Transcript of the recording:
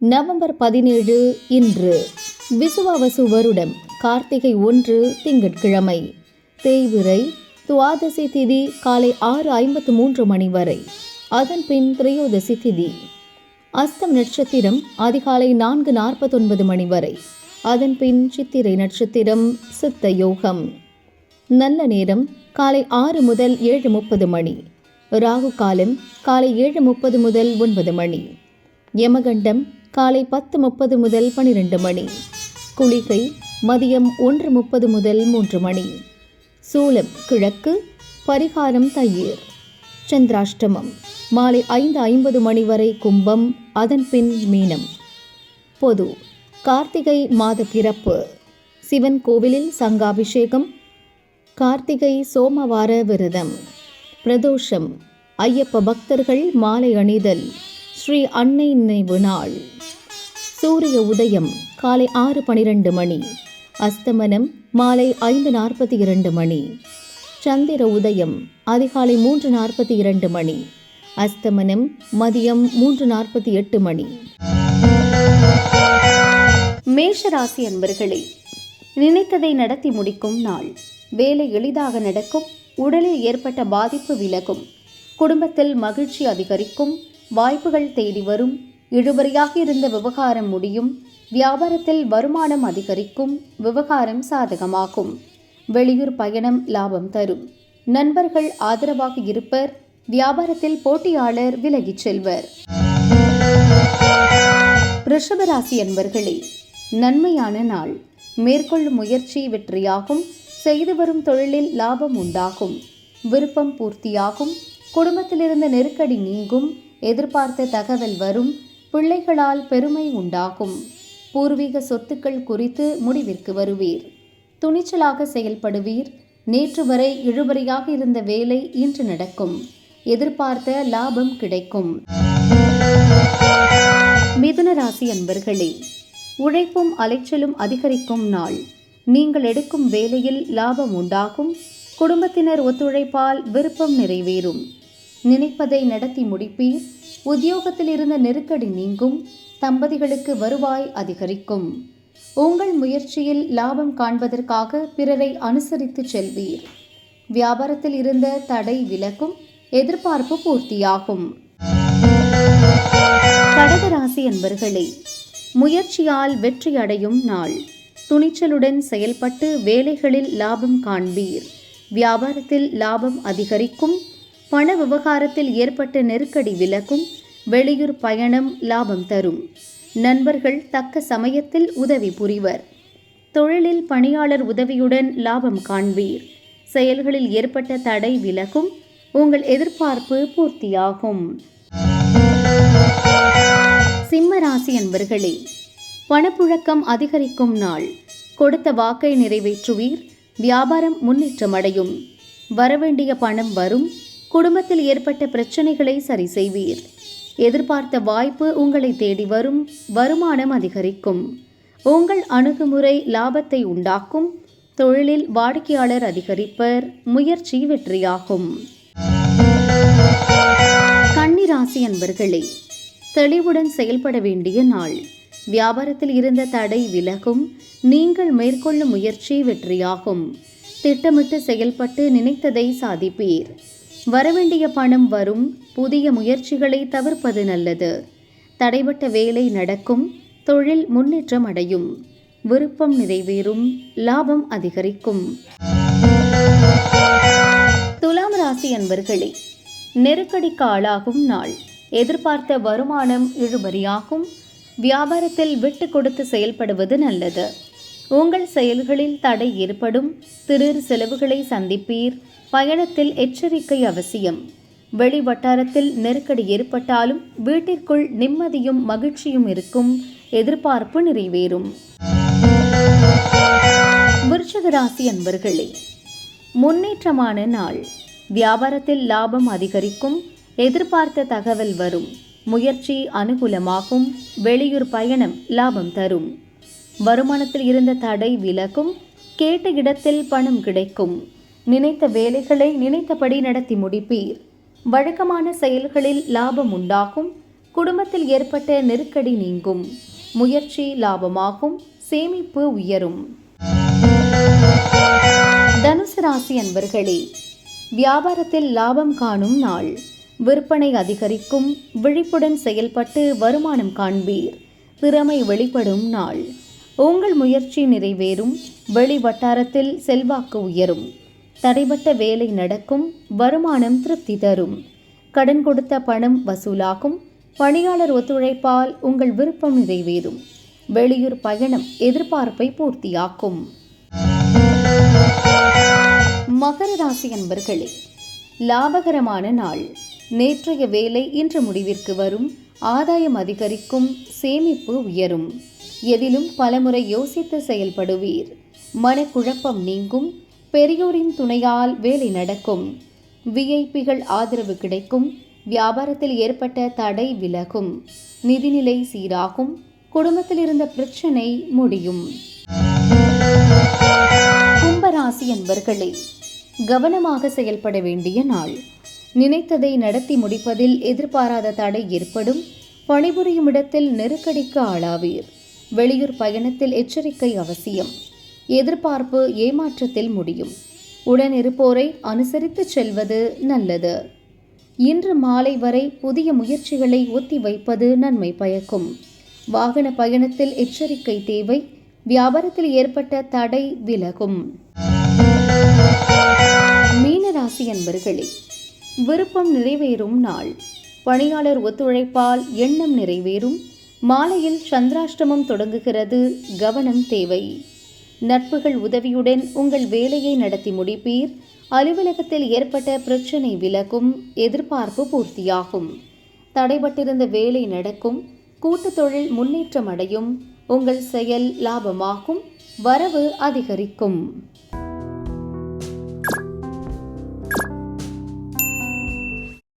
November பதினேழு இன்று. விசுவாவசு வருடம் கார்த்திகை ஒன்று திங்கட்கிழமை. தேய்விரை துவாதசி திதி காலை ஆறு ஐம்பத்து மூன்று மணி வரை. அதன் பின் திரையோதசி திதி. அஸ்தம் நட்சத்திரம் அதிகாலை நான்கு நாற்பத்தொன்பது மணி வரை. அதன் பின் சித்திரை நட்சத்திரம் சித்த யோகம். நல்ல நேரம் காலை ஆறு முதல் ஏழு முப்பது மணி. ராகு காலம் காலை ஏழு முப்பது முதல் ஒன்பது மணி. யமகண்டம் காலை பத்து முப்பது முதல் பனிரெண்டு மணி. குளிகை மதியம் ஒன்று முப்பது முதல் மூன்று மணி. சூலம் கிழக்கு பரிகாரம் தயிர். சந்திராஷ்டமம் மாலை ஐந்து ஐம்பது மணி வரை கும்பம் அதன் பின் மீனம். பொது கார்த்திகை மாத பிறப்பு. சிவன் கோவிலில் சங்காபிஷேகம். கார்த்திகை சோமவார விரதம். பிரதோஷம் ஐயப்ப பக்தர்கள் மாலை அணிதல். ஸ்ரீ அன்னை நினைவு நாள். சூரிய உதயம் காலை ஆறு பனிரெண்டு மணி. அஸ்தமனம் மாலை ஐந்து நாற்பத்தி இரண்டு மணி. சந்திர உதயம் அதிகாலை மூன்று நாற்பத்தி இரண்டு மணி. அஸ்தமனம் மதியம் மூன்று நாற்பத்தி எட்டு மணி. மேஷராசி அன்பர்களே நினைத்ததை நடத்தி முடிக்கும் நாள். வேலை எளிதாக நடக்கும் உடலில் ஏற்பட்ட பாதிப்பு விலகும். குடும்பத்தில் மகிழ்ச்சி அதிகரிக்கும் வாய்ப்புகள் தேடி வரும். இழுபறியாக இருந்த விவகாரம் முடியும். வியாபாரத்தில் வருமானம் அதிகரிக்கும். விவகாரம் சாதகமாகும். வெளியூர் பயணம் லாபம் தரும். நண்பர்கள் ஆதரவாக இருப்பர். வியாபாரத்தில் போட்டியாளர் விலகிச் செல்வர். ரிஷபராசி அன்பர்களே நன்மையான நாள். மேற்கொள்ளும் முயற்சி வெற்றியாகும். செய்து வரும் தொழிலில் லாபம் உண்டாகும். விருப்பம் பூர்த்தியாகும். குடும்பத்திலிருந்து நெருக்கடி நீங்கும். எதிர்பார்த்த தகவல் வரும் பிள்ளைகளால் பெருமை உண்டாகும். பூர்வீக சொத்துக்கள் குறித்து முடிவிற்கு வருவீர். துணிச்சலாக செயல்படுவீர். நேற்று வரை இழுபறியாக இருந்த வேலை இன்று நடக்கும். எதிர்பார்த்த லாபம் கிடைக்கும். மிதுன ராசி அன்பர்களே உழைப்பும் அலைச்சலும் அதிகரிக்கும் நாள். நீங்கள் எடுக்கும் வேலையில் லாபம் உண்டாகும். குடும்பத்தினர் ஒத்துழைப்பால் விருப்பம் நிறைவேறும். நினைப்பதை நடத்தி முடிப்பீர். உத்தியோகத்தில் இருந்த நெருக்கடி நீங்கும் தம்பதிகளுக்கு வருவாய் அதிகரிக்கும். உங்கள் முயற்சியில் லாபம் காண்பதற்காக பிறரை அனுசரித்து செல்வீர். வியாபாரத்தில் இருந்த தடை விலக்கும் எதிர்பார்ப்பு பூர்த்தியாகும். கடகராசி என்பர்களே முயற்சியால் வெற்றி அடையும் நாள். துணிச்சலுடன் செயல்பட்டு வேலைகளில் லாபம் காண்பீர். வியாபாரத்தில் லாபம் அதிகரிக்கும் பண விவகாரத்தில் ஏற்பட்ட நெருக்கடி விலக்கும் வெளியூர் பயணம் லாபம் தரும். நண்பர்கள் தக்க சமயத்தில் உதவி புரிவர். தொழிலில் பணியாளர் உதவியுடன் லாபம் காண்பீர். செயல்களில் ஏற்பட்ட தடை விலகும் உங்கள் எதிர்பார்ப்பு பூர்த்தியாகும். சிம்ம ராசி அன்பர்களே பணப்புழக்கம் அதிகரிக்கும் நாள். கொடுத்த வாக்கை நிறைவேற்றுவீர் வியாபாரம் முன்னேற்றமடையும் வரவேண்டிய பணம் வரும் குடும்பத்தில் ஏற்பட்ட பிரச்சனைகளை சரி செய்வீர். எதிர்பார்த்த வாய்ப்பு உங்களை தேடி வரும் வருமானம் அதிகரிக்கும். உங்கள் அணுகுமுறை லாபத்தை உண்டாக்கும். தொழிலில் வாடிக்கையாளர் அதிகரிப்பர் முயற்சி வெற்றியாகும். கன்னிராசி அன்பர்களே தெளிவுடன் செயல்பட வேண்டிய நாள். வியாபாரத்தில் இருந்த தடை விலகும். நீங்கள் மேற்கொள்ளும் முயற்சி வெற்றியாகும். திட்டமிட்டு செயல்பட்டு நினைத்ததை சாதிப்பீர். வரவேண்டிய பணம் வரும் புதிய முயற்சிகளை தவிர்ப்பது நல்லது. தடைபட்ட வேலை நடக்கும் தொழில் முன்னேற்றம் அடையும் விருப்பம் நிறைவேறும் லாபம் அதிகரிக்கும். துலாம் ராசி அன்பர்களே நெருக்கடிக்கு ஆளாகும் நாள். எதிர்பார்த்த வருமானம் இழுபறியாகும் வியாபாரத்தில் விட்டு கொடுத்து செயல்படுவது நல்லது. உங்கள் செயல்களில் தடை ஏற்படும் திரு செலவுகளை சந்திப்பீர் பயணத்தில் எச்சரிக்கை அவசியம். வெளி வட்டாரத்தில் நெருக்கடி ஏற்பட்டாலும் வீட்டிற்குள் நிம்மதியும் மகிழ்ச்சியும் இருக்கும் எதிர்பார்ப்பு நிறைவேறும். விருச்சக ராசி அன்பர்களே முன்னேற்றமான நாள். வியாபாரத்தில் லாபம் அதிகரிக்கும் எதிர்பார்த்த தகவல் வரும். முயற்சி அனுகூலமாகும் வெளியூர் பயணம் லாபம் தரும். வருமானத்தில் இருந்த தடை விலகும் கேட்ட இடத்தில் பணம் கிடைக்கும். நினைத்த வேலைகளை நினைத்தபடி நடத்தி முடிப்பீர். வழக்கமான செயல்களில் லாபம் உண்டாகும் குடும்பத்தில் ஏற்பட்ட நெருக்கடி நீங்கும். முயற்சி லாபமாகும் சேமிப்பு உயரும். தனுசு ராசி அன்பர்களே வியாபாரத்தில் லாபம் காணும் நாள். விற்பனை அதிகரிக்கும் விழிப்புடன் செயல்பட்டு வருமானம் காண்பீர். திறமை வெளிப்படும் நாள். உங்கள் முயற்சி நிறைவேறும். வெளி வட்டாரத்தில் செல்வாக்கு உயரும். தடைபட்ட வேலை நடக்கும். வருமானம் திருப்தி தரும். கடன் கொடுத்த பணம் வசூலாகும். பணியாளர் ஒத்துழைப்பால் உங்கள் விருப்பம் நிறைவேறும். வெளியூர் பயணம் எதிர்பார்ப்பை பூர்த்தியாக்கும். மகர ராசி அன்பர்களே லாபகரமான நாள். நேற்றைய வேலை இன்று முடிவிற்கு வரும். ஆதாயம் அதிகரிக்கும். சேமிப்பு உயரும். எதிலும் பலமுறை யோசித்து செயல்படுவீர். மனக்குழப்பம் நீங்கும் பெரியோரின் துணையால் வேலை நடக்கும். விஐபிகள் ஆதரவு கிடைக்கும் வியாபாரத்தில் ஏற்பட்ட தடை விலகும். நிதிநிலை சீராகும் குடும்பத்தில் இருந்த பிரச்சனை முடியும். கும்பராசி என்பர்களே கவனமாக செயல்பட வேண்டிய நாள். நினைத்ததை நடத்தி முடிப்பதில் எதிர்பாராத தடை ஏற்படும் பணிபுரியும் இடத்தில் நெருக்கடிக்கு ஆளாவீர். வெளியூர் பயணத்தில் எச்சரிக்கை அவசியம். எதிர்பார்ப்பு ஏமாற்றத்தில் முடியும். உடன் இருப்போரை அனுசரித்து செல்வது நல்லது. இன்று மாலை வரை புதிய முயற்சிகளை ஒத்தி வைப்பது நன்மை பயக்கும். வாகன பயணத்தில் எச்சரிக்கை தேவை. வியாபாரத்தில் ஏற்பட்ட தடை விலகும். மீனராசி அன்பர்களே விருப்பம் நிறைவேறும் நாள். பணியாளர் ஒத்துழைப்பால் எண்ணம் நிறைவேறும். மாலையில் சந்திராஷ்டமம் தொடங்குகிறது. கவனம் தேவை. நட்புகள் உதவியுடன் உங்கள் வேலையை நடத்தி முடிப்பீர். அலுவலகத்தில் ஏற்பட்ட பிரச்சனை விலகும். எதிர்பார்ப்பு பூர்த்தியாகும். தடைபட்டிருந்த வேலை நடக்கும். கூட்டுத் தொழில் முன்னேற்றம் அடையும். உங்கள் செயல் லாபமாகும். வரவு அதிகரிக்கும்.